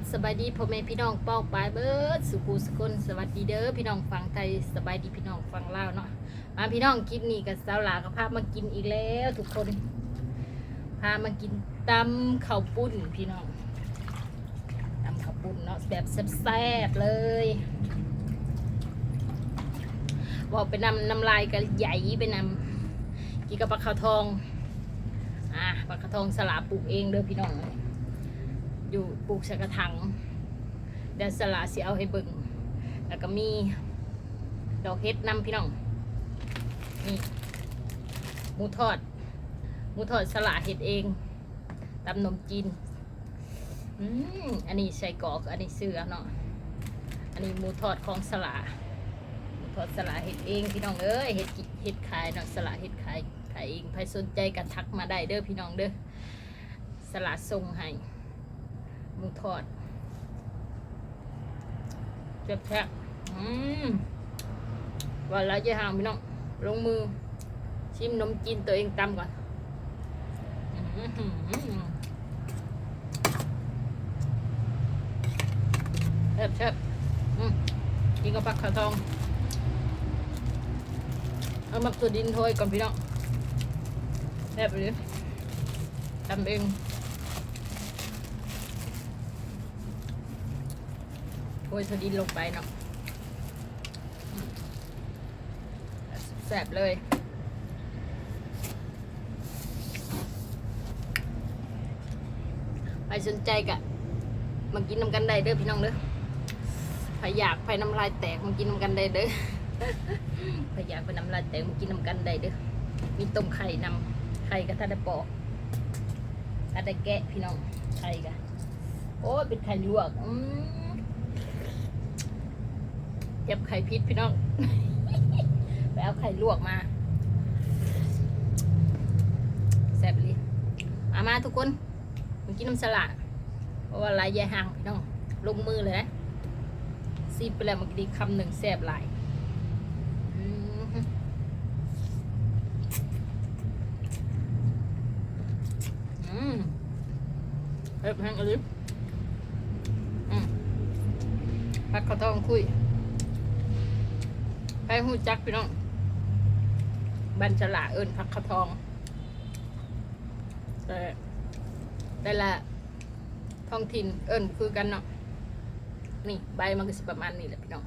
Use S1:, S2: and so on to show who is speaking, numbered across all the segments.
S1: บสบายดีพ่อแม่พี่น้องปอกปลายเบิร์ดสุขุสกุลสวัสดีเด้อพี่น้องฟังไทยสบายดีพี่น้องฟังลาวเนาะมาพี่น้องคลิปนี้กับสาวหลากับพามากินอีกแล้วทุกคนพามากินตำข้าวปุ้นพี่น้องตำข้าวปุ้นเนาะแบบแซ่บๆเลยบอกไปนำน้ำลายกันใหญ่ไปนำกินกับปลาขาวทองอะปลาขาวทองสลาปลูกเองเด้อพี่น้อง อยู่ปลูกใส่กระถางเดี๋ยวสละสิเอาให้เบิ่งแล้วก็มีดอกเฮ็ดนำพี่น้องนี่หมูทอดหมูทอดสละเฮ็ดเองตำนมจีนอืมอันนี้ใส่กอกอันนี้เสือเนาะอันนี้หมูทอดของสละหมูทอดสละเฮ็ดเองพี่น้องเอ้ยเฮ็ดกิเฮ็ดขายเนาะสละเฮ็ดขายขายเองใครสนใจก็ทักมาได้เด้อพี่น้องเด้อสละส่งให้ หมูทอดแซ่บๆอืมว่าล้วจะห่างพี่น้อง ลงมือ ชิมนมจีนตัวเองตำก่อนแซ่บแซ่บอืมกินกับผักขาทอง เอามักตัวดินโถยก่อนพี่น้องแซ่บเลยทำเอง โรยถั่วดินลงไปเนาะแสบเลย ไปสนใจกะมากินน้ำกันได้เด้อพี่น้องเด้อใครอยากไปน้ำลายแตกมากินน้ำกันได้เด้อใครอยากไปน้ำลายแตกมากินน้ำกันได้เด้อ มีต้มไข่นำไข่กับทาได้ปอกทาได้แกะพี่น้องไข่กะโอ้เป็นไข่ลวก อืม ก็บไข่พิษพี่น้อง ไปเอาไข่ลวกมาแซ่บเลยมามาทุกคนมากินน้ำสลัดเพราะว่าลายยายห่างพี่น้อง ลงมือเลยนะซีบไปแล้วเมันดีคำหนึ่งแซ่บหลายอืมอืมเอ็บแห้งอลิฟอืมพักข้าวทองคุย ไปหูจักพี่น้อง บันฉลาเอิญพักขะทอง แต่แต่ละท้องถิ่นเอิญคือกันเนาะ นี่ใบมันก็สิประมาณนี้แหละพี่น้อง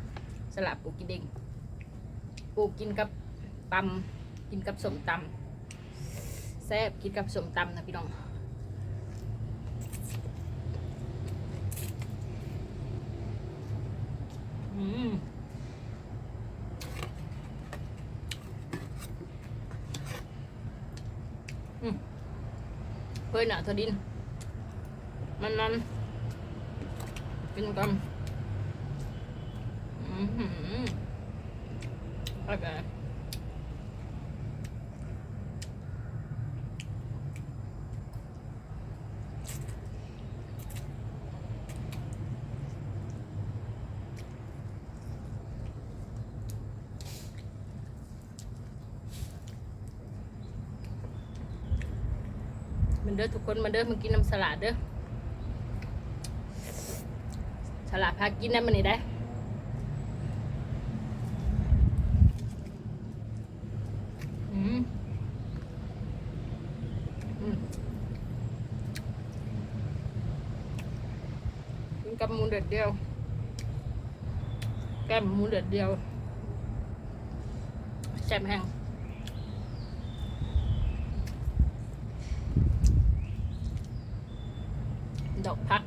S1: สลับปลูกกินเองปลูกกินกับตำกินกับสมตำแซ่บกินกับสมตำนะพี่น้อง อืม ด้วยนะทดิน มันนั้นเป็นกรรมอือหืออะไร มันเด้อทุกคนมาเด้อมากินน้ำสลัดเด้อสลัดพากินได้มันนี่ได้อืมอืมกินกับมูเด็ดเดียว แก้มมูเด็ดเดียวแซ่บแห้ง ดอกพัก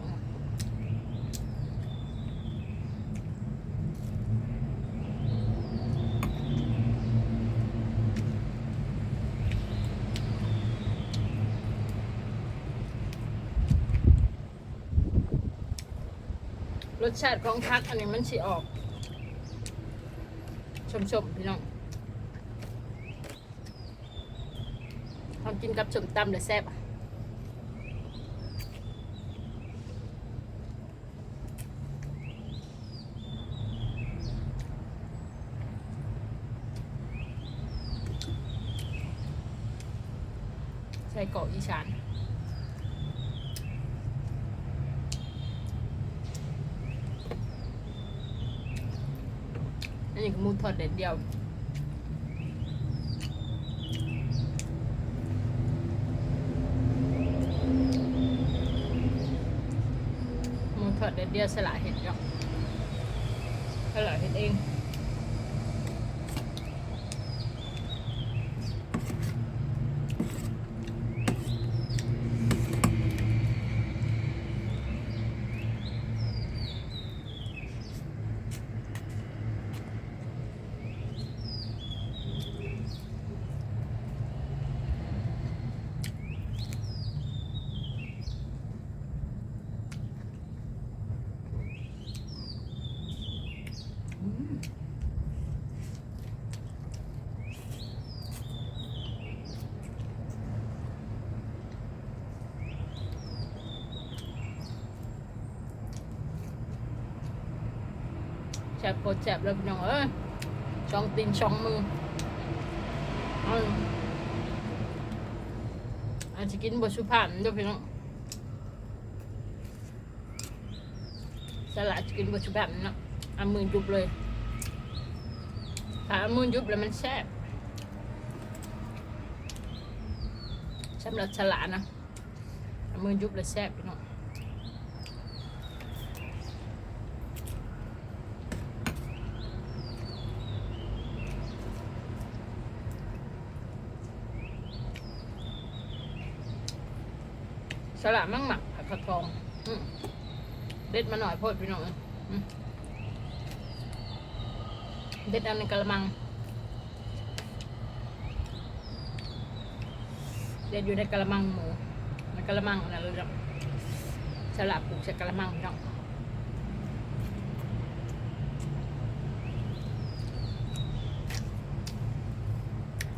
S1: รสชาติของพักอันนี้มันสิออก ชมๆพี่น้องทำกินกับสมตำเดี๋ยวแซ่บ ส่เกาะอีสานอันนี้ก็มูทอดเด็ดเดียวมูทอดเด็ดเดียวสละเห็ดเดียวสละเห็ดเอง ซ่บโคตรแซ่บเลยพี่น้องเอ้ยช่องตีนช่องมืออืมอาจจะกินบะชุพานด้วยพี่น้องสลัดจะกินบะชุพานนะเอามือยุบเลยถ้าเอามือยุบแล้วมันแซ่บสำหรับสลัดนะเอามือยุบแล้วแซ่บพี่น้อง ละมั่งหมักผักกระทองเด็ดมาหน่อยโพดพี่น้องเด็ดเอาในกระมัง เด็ดอยู่ในกระมังหมูในกระมังนะเลยครับสลับปลูกใส่กระมังพี่น้อง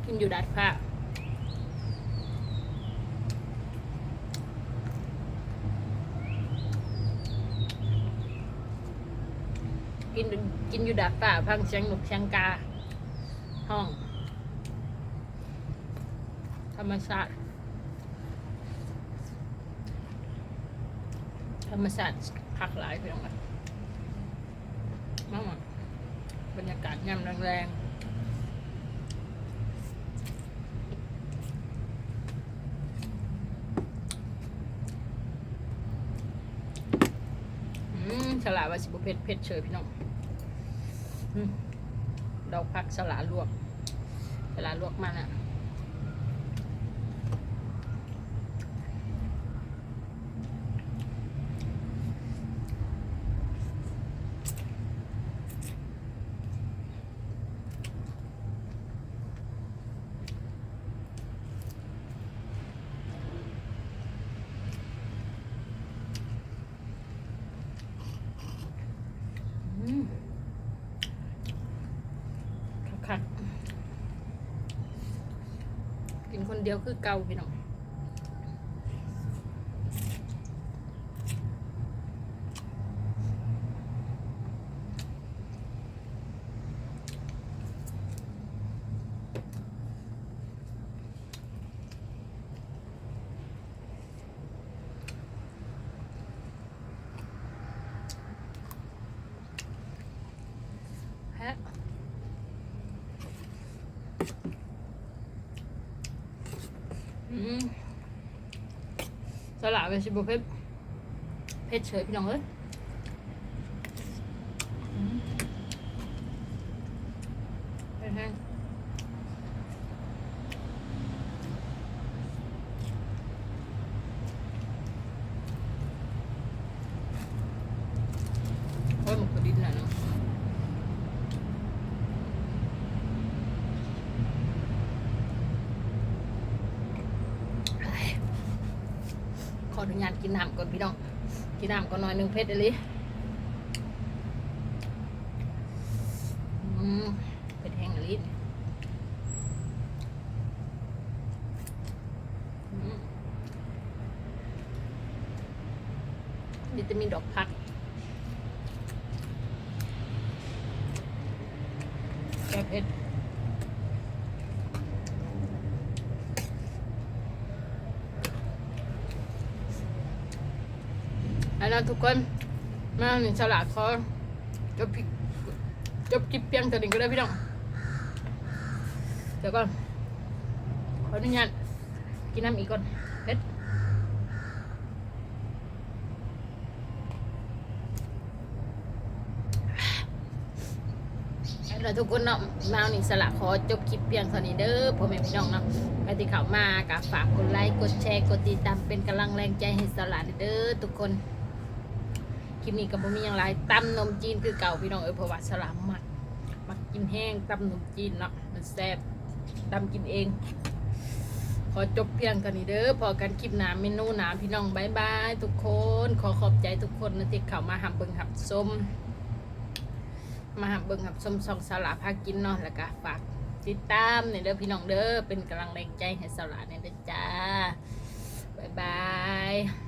S1: กินอยู่ดัดผ้า กินกินอยู่ดาดฟ้าพังเสียงหนุกเสียงกา ห้อง ธรรมชาติ ธรรมชาติพักหลายเพียงไรมากมาบรรยากาศยามแรงๆอืมฉลาดว่าสิบุเพชรเพชรเฉยพี่น้อง ดอกผักสลาลวกสลาลวกมันอะม คักๆกินคน เดียวคือเก่าพี่น้องแฮะ อืม สลัดเป็นชิบุเพชรเพชรเฉยพี่น้องเอ้ยเผ็ดแห้งโอ้ยหมกกระดิ่งน่ะเนาะ ขออนุญาต กินน้ำก่อนพี่น้อง กินน้ำก่อนหน่อยหนึ่งเพชรเลยเผ็ดแห้งอลิอืมวิตามินดอกพักแก้เผ็ด อันนั้นทุกคนมาหนึ่งฉลาดคอจะพริกจบคลิปเพียงเท่านี้ก็ได้พี่น้องเดี๋ยวก่อนขออนุญาตกินน้ำอีกก่อนเผ็ดเราทุกคนเนาะมาเอานี่สละขอจบคลิปเพียงเท่านี้เด้อพ่อแม่พี่น้องเนาะใครที่เข้ามาก็ฝากกดไลค์กดแชร์กดติดตามเป็นกำลังแรงใจให้สละเด้อทุกคน ลิปนี้ก็บ่มีอย่างไรตำนมจีนคือเก่าพี่น้องเอ้ยเพราะว่าสลามมักมักกินแห้งตำนมจีนเนาะมันแซ่บตำกินเอง ขอจบเพียงเท่านี้เด้อพอกันคลิปหน้ำเมนูหนาพี่น้องบายบายทุกคน ขอขอบใจทุกคนนะที่เข้ามาหับเบิ่งหับส้มมาหับเบิ่งหับส้มซองสลาพากินเนาะแล้วก็ฝากติดตามเนี่ยเด้อพี่น้องเด้อเป็นกำลังแรงใจให้สลาเนี่ยเด้อจ้าย